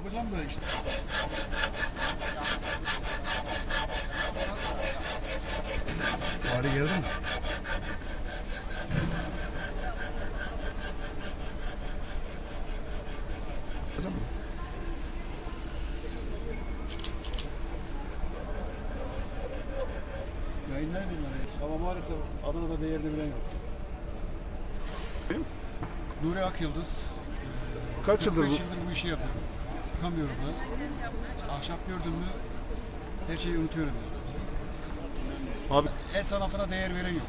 Yapacağım da işte. Bari geldi mi? Yapacağım mı? Yayınlar bunları. Ama maalesef Adana'da değerini bilen yok. Nuri Akyıldız. Kaç yıldır 45 bu? yıldır bu işi yapıyorum. Çıkamıyorum da. Ahşap gördüm mü her şeyi unutuyorum. Abi El sanatına değer veren yok.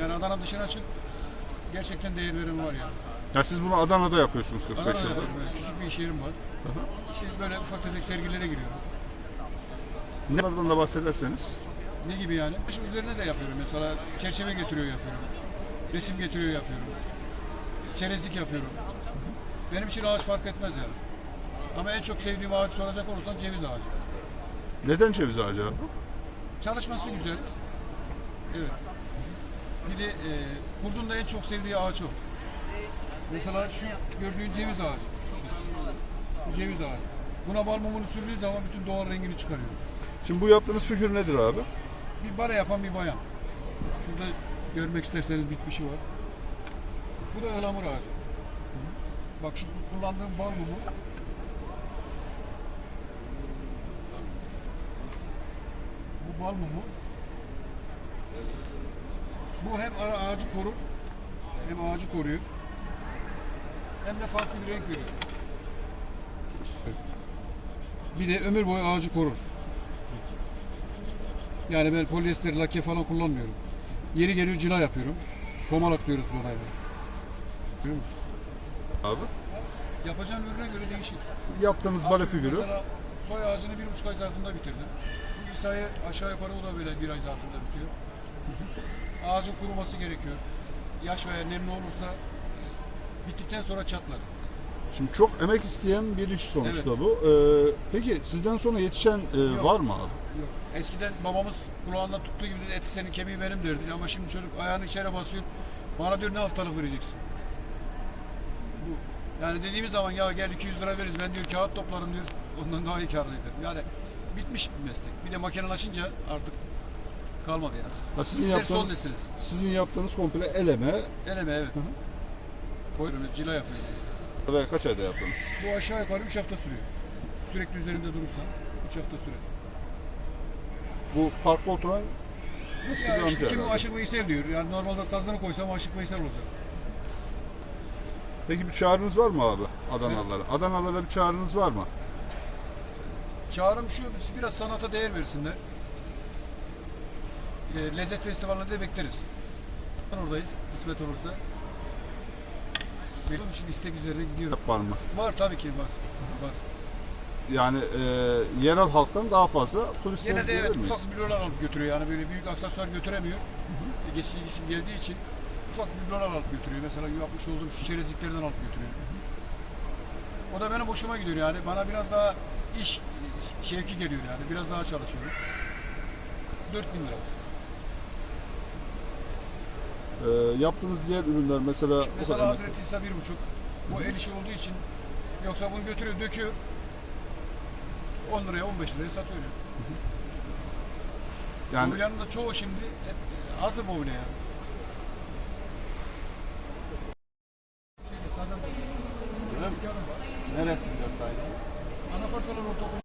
Yani Adana dışına çık gerçekten değer veren var ya. ya siz bunu Adana'da yapıyorsunuz 45 Adana'da yıldır. yapıyorum böyle küçük bir iş yerim var. İşte böyle ufak tefek sergilere giriyorum. Nelerden de bahsederseniz. Ne gibi yani? İşin üzerine de yapıyorum. Mesela çerçeve getiriyor yapıyorum. Resim getiriyor yapıyorum. Çerezlik yapıyorum. Benim için ağaç fark etmez yani. Ama en çok sevdiğim ağaç soracak olursan ceviz ağacı. Neden ceviz ağacı abi? Çalışması güzel. Evet. Bir de e, kurdun da en çok sevdiği ağaç o. Mesela şu gördüğün ceviz ağacı. Bu ceviz ağacı. Buna bal mumunu sürdüğü zaman bütün doğal rengini çıkarıyor. Şimdi bu yaptığınız figür nedir abi? Bir bara yapan bir bayan. Şurada görmek isterseniz bitmişi var. Bu da ıhlamur ağacı. Bak şu kullandığım bal mumu. Bal mumu. Bu hem ara ağacı korur, hem ağacı koruyor. Hem de farklı bir renk veriyor. Bir de ömür boyu ağacı korur. Yani ben polyester lake falan kullanmıyorum. Yeri gelir cila yapıyorum. Pomalak diyoruz buna. yani. Görüyor musun? Abi. Yapacağın ürüne göre değişir. Şu yaptığınız bale figürü. Mesela soy ağacını bir buçuk ay zarfında bitirdim. İsa'yı aşağı yukarı o da böyle bir ay zarfında bitiyor. Ağacın kuruması gerekiyor. Yaş veya nemli olursa bittikten sonra çatlar. Şimdi çok emek isteyen bir iş sonuçta Evet. bu. Ee, peki sizden sonra yetişen e, Yok. var mı abi? Yok. Eskiden babamız kulağında tuttuğu gibi dedi, eti senin kemiği benim derdi. Ama şimdi çocuk ayağını içeri basıyor. Bana diyor ne haftalık vereceksin? Bu. Yani dediğimiz zaman ya gel 200 lira veririz ben diyor kağıt toplarım diyor. Ondan daha iyi karlı ederim. Yani bitmiş bir meslek. Bir de makinelaşınca artık kalmadı yani. Ha, sizin Bizler son yaptığınız nesiliz. sizin yaptığınız komple eleme Eleme evet. Buyurun cila yapıyoruz. ve kaç ayda yaptınız? Bu aşağı yukarı 3 hafta sürüyor. Sürekli üzerinde durursan 3 hafta sürer. Bu parkta oturan Ya amca işte kimi herhalde. Aşık Veysel diyor. Yani normalde sazını koysam Aşık Veysel olacak. Peki bir çağrınız var mı abi Adanalılara? Adanalılara bir çağrınız var mı? Çağrım şu, biraz sanata değer versinler. E, lezzet festivalinde de bekleriz. Oradayız, kısmet olursa. Benim için istek üzerine gidiyorum. Var mı? Var tabii ki var. Var. Yani e, yerel halktan daha fazla turistler Yine de evet miyiz? ufak biblolar alıp götürüyor yani böyle büyük aksesuar götüremiyor. E, Geçici geldiği için ufak biblolar alıp götürüyor. Mesela yapmış olduğum çerezliklerden alıp götürüyor. O da benim hoşuma gidiyor yani. Bana biraz daha iş şevki geliyor yani. Biraz daha çalışıyorum. 4000 lira. E, yaptığınız diğer ürünler mesela, Mesela kadar- Hazreti İsa bir buçuk. Bu el işi olduğu için yoksa bunu götürüyor, döküyor. 10 liraya 15 liraya satıyor. yani Mobilyanın da çoğu şimdi hep hazır mobilya yani. Neresinde sahibi? Anafartalar ortaokul